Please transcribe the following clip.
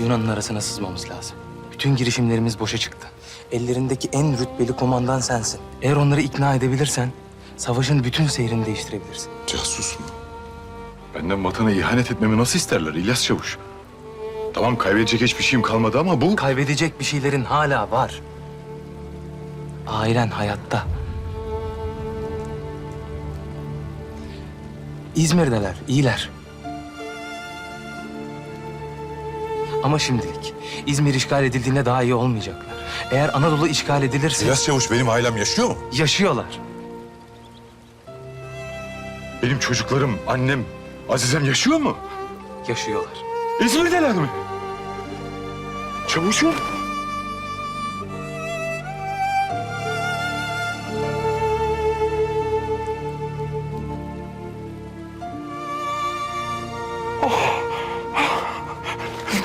Yunan'ın arasına sızmamız lazım. Bütün girişimlerimiz boşa çıktı. Ellerindeki en rütbeli komandan sensin. Eğer onları ikna edebilirsen savaşın bütün seyrini değiştirebilirsin. Casus mu? Benden vatana ihanet etmemi nasıl isterler İlyas Çavuş? Tamam kaybedecek hiçbir şeyim kalmadı ama bu... Kaybedecek bir şeylerin hala var. Ailen hayatta. İzmir'deler, iyiler. Ama şimdilik İzmir işgal edildiğinde daha iyi olmayacaklar. Eğer Anadolu işgal edilirse İlyas Çavuş benim ailem yaşıyor mu? yaşıyorlar. Benim çocuklarım, annem, Azizem yaşıyor mu? Yaşıyorlar. İzmir'deler mi? Çavuşum.